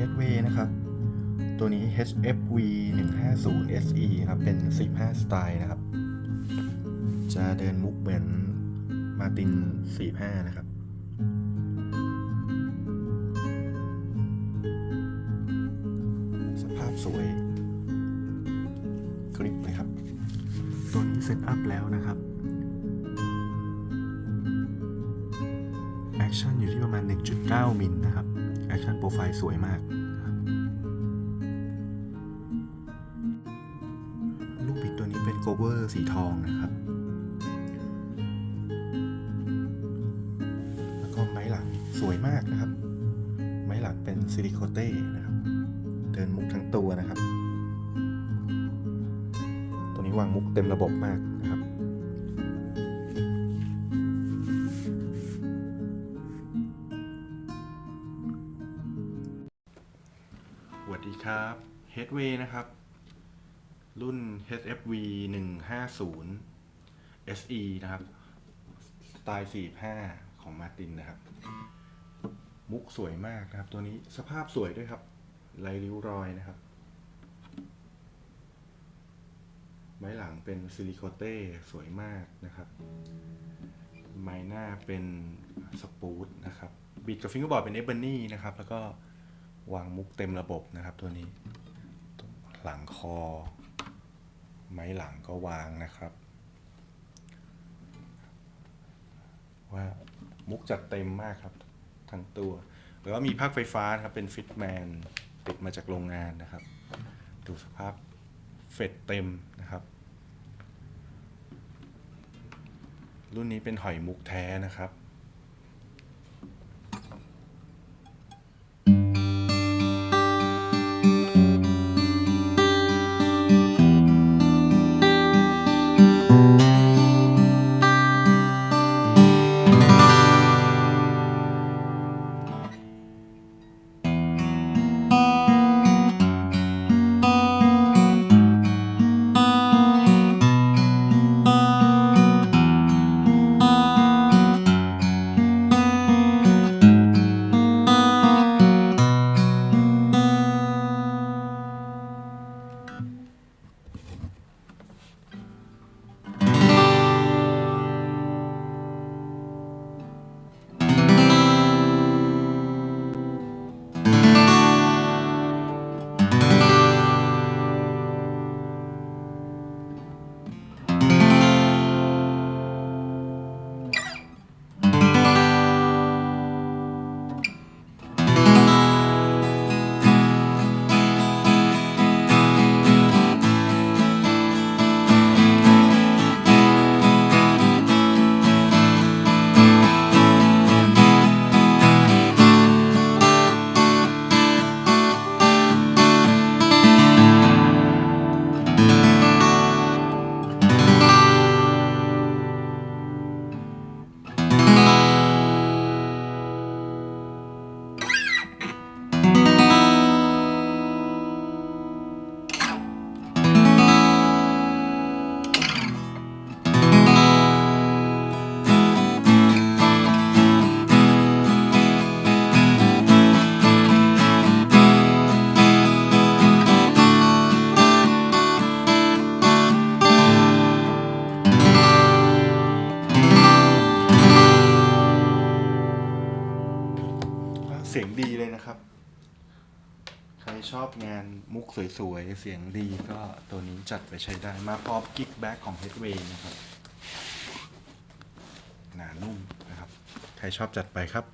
Headway นะครับ ตัวนี้ HFV 150 SE ครับ เป็น 45 สไตล์นะครับ จะเดินมุกเหมือนมาติน 45 นะครับสภาพสวยคลิปเลยครับ ตัวนี้เซตอัพแล้วนะครับ แอคชั่นอยู่ที่ประมาณ 1.9 มิล ไฟล์สวยมาก ลูกบิดตัวนี้เป็นโกเวอร์สีทองนะครับ แล้วก็ไม้หลังสวยมากนะครับ ไม้หลังเป็นซิลิโคเต้นะครับ เดินมุกทั้งตัวนะครับ ตัวนี้วางมุกเต็มระบบมาก ครับสวัสดีครับ Headway นะครับ รุ่น HFV 150 SE นะครับ สไตล์ 45 ของมาตินนะครับ มุกสวยมากนะครับ ตัวนี้สภาพสวยด้วยครับลายริ้วรอยนะครับ ไม้หลังเป็นซิลิโคเต้สวยมากนะครับ ไม้หน้าเป็นสปูตนะครับ บิดกับฟิงเกอร์บอร์ดเป็นเอเบอร์นี่นะครับ แล้วก็ วางมุกเต็มระบบนะครับตัวนี้ หลังคอ ไม้หลังก็วางนะครับ ว่ามุกจัดเต็มมากครับทั้งตัวแล้วก็มีภาคไฟฟ้าครับเป็นฟิตแมนติดมาจากโรงงานนะครับ ดูสภาพเฟดเต็มนะครับ รุ่นนี้เป็นหอยมุกแท้นะครับ เสียงดีเลยนะครับ ใครชอบงานมุกสวยๆ เสียงดีก็ตัวนี้จัดไปใช้ได้มาพร้อมกิ๊กแบ็กของ Headway นะครับ หนานุ่มนะครับ ใครชอบจัดไปครับ